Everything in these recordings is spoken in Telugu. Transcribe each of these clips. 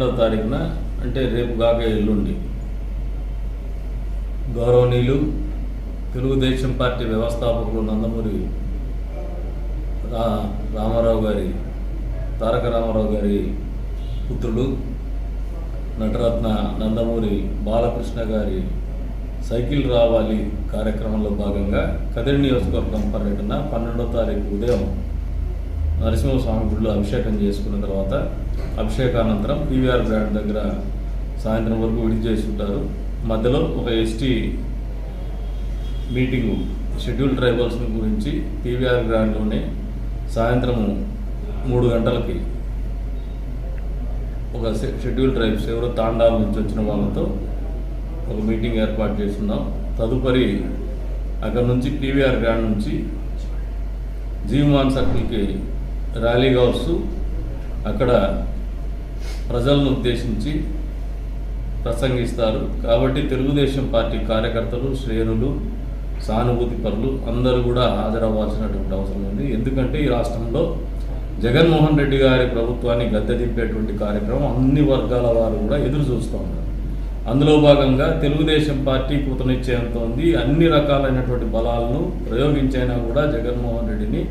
పన్నెండవ తారీఖున అంటే రేపు కాక ఎల్లుండి. గౌరవనీయులు తెలుగుదేశం పార్టీ వ్యవస్థాపకులు నందమూరి రా రామారావు గారి తారక రామారావు గారి పుత్రుడు నటరత్న నందమూరి బాలకృష్ణ గారి సైకిల్ రావాలి కార్యక్రమంలో భాగంగా కదిరి నియోజకవర్గం పర్యటన పన్నెండో తారీఖు ఉదయం నరసింహస్వామి గుడిలో అభిషేకం చేసుకున్న తర్వాత అభిషేకానంతరం పీవీఆర్ గ్రాండ్ దగ్గర సాయంత్రం వరకు విడి చేసి ఉంటారు. మధ్యలో ఒక ఎస్టీ మీటింగు షెడ్యూల్ ట్రైబల్స్ గురించి పీవీఆర్ గ్రాండ్లోనే సాయంత్రం మూడు గంటలకి ఒక షెడ్యూల్ ట్రైబ్స్ ఎవరో తాండాల నుంచి వచ్చిన వాళ్ళతో ఒక మీటింగ్ ఏర్పాటు చేస్తున్నాం. తదుపరి అక్కడ నుంచి పీవీఆర్ గ్రాండ్ నుంచి జీవమాన్ సర్కిల్కి ర్యాలీగా వస్తూ అక్కడ ప్రజలను ఉద్దేశించి ప్రసంగిస్తారు. కాబట్టి తెలుగుదేశం పార్టీ కార్యకర్తలు శ్రేణులు సానుభూతి పరులు అందరూ కూడా హాజరవ్వాల్సినటువంటి అవసరం ఉంది. ఎందుకంటే ఈ రాష్ట్రంలో జగన్మోహన్ రెడ్డి గారి ప్రభుత్వాన్ని గద్దె దింపేటువంటి కార్యక్రమం అన్ని వర్గాల వారు కూడా ఎదురు చూస్తూ ఉన్నారు. అందులో భాగంగా తెలుగుదేశం పార్టీ కూతనిచ్చేంత ఉంది. అన్ని రకాలైనటువంటి బలాలను ప్రయోగించైనా కూడా జగన్మోహన్ రెడ్డిని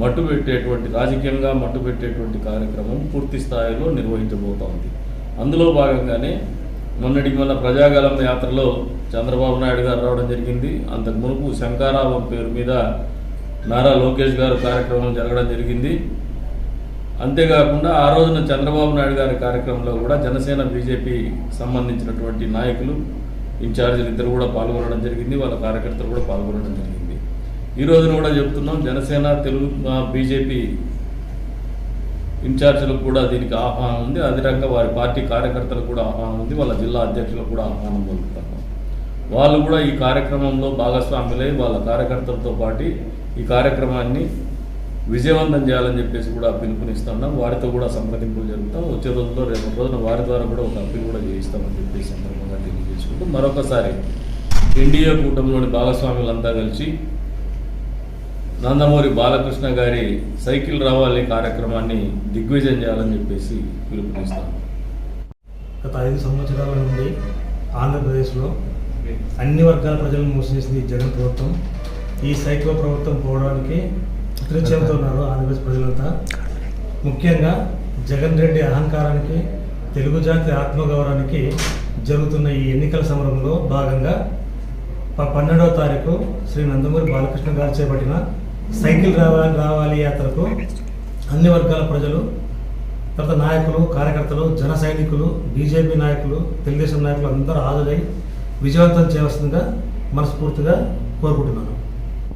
మట్టుపెట్టేటువంటి రాజకీయంగా మట్టుపెట్టేటువంటి కార్యక్రమం పూర్తి స్థాయిలో నిర్వహించబోతోంది అందులో భాగంగానే మొన్నటికి మొన్న ప్రజాగలం యాత్రలో చంద్రబాబు నాయుడు గారు రావడం జరిగింది. అంతకు మునుపు శంకారావం పేరు మీద నారా లోకేష్ గారు కార్యక్రమం జరగడం జరిగింది. అంతేకాకుండా ఆ రోజున చంద్రబాబు నాయుడు గారి కార్యక్రమంలో కూడా జనసేన బీజేపీ సంబంధించినటువంటి నాయకులు ఇన్ఛార్జీలు ఇద్దరు కూడా పాల్గొనడం జరిగింది. వాళ్ళ కార్యకర్తలు కూడా పాల్గొనడం జరిగింది. ఈ రోజున కూడా చెప్తున్నాం జనసేన తెలుగు బీజేపీ ఇన్ఛార్జీలకు కూడా దీనికి ఆహ్వానం ఉంది. అదే రకంగా వారి పార్టీ కార్యకర్తలకు కూడా ఆహ్వానం ఉంది. వాళ్ళ జిల్లా అధ్యక్షులకు కూడా ఆహ్వానం పొందుతాము వాళ్ళు కూడా ఈ కార్యక్రమంలో భాగస్వాములై వాళ్ళ కార్యకర్తలతో పాటు ఈ కార్యక్రమాన్ని విజయవంతం చేయాలని చెప్పేసి కూడా పిలుపునిస్తున్నాం. వారితో కూడా సంప్రదింపులు జరుగుతాం వచ్చే రోజుల్లో రేపు రోజున వారి ద్వారా కూడా ఒక అప్పీల్ కూడా చేయిస్తామని చెప్పేసి సందర్భంగా తెలియజేసుకుంటూ మరొకసారి ఎన్డీఏ కూటమిలోని భాగస్వాములంతా కలిసి నందమూరి బాలకృష్ణ గారి సైకిల్ రావాలి కార్యక్రమాన్ని దిగ్విజయం చేయాలని చెప్పేసి పిలుపునిస్తాం. గత ఐదు సంవత్సరాల నుండి ఆంధ్రప్రదేశ్లో అన్ని వర్గాల ప్రజలను మోసేసింది జగన్ ప్రభుత్వం. ఈ సైకిల్ ప్రభుత్వం పోవడానికి ఉన్నారు ఆంధ్రప్రదేశ్ ప్రజలంతా. ముఖ్యంగా జగన్ రెడ్డి అహంకారానికి తెలుగు జాతి ఆత్మగౌరవానికి జరుగుతున్న ఈ ఎన్నికల సమరంలో భాగంగా పన్నెండవ తారీఖు శ్రీ నందమూరి బాలకృష్ణ గారు చేపట్టిన సైకిల్ రావాలి రావాలి యాత్రకు అన్ని వర్గాల ప్రజలు తర్వాత నాయకులు కార్యకర్తలు జన సైనికులు బీజేపీ నాయకులు తెలుగుదేశం నాయకులు అందరూ హాజరై విజయవంతం చేయవలసిందిగా మనస్ఫూర్తిగా కోరుకుంటున్నాను.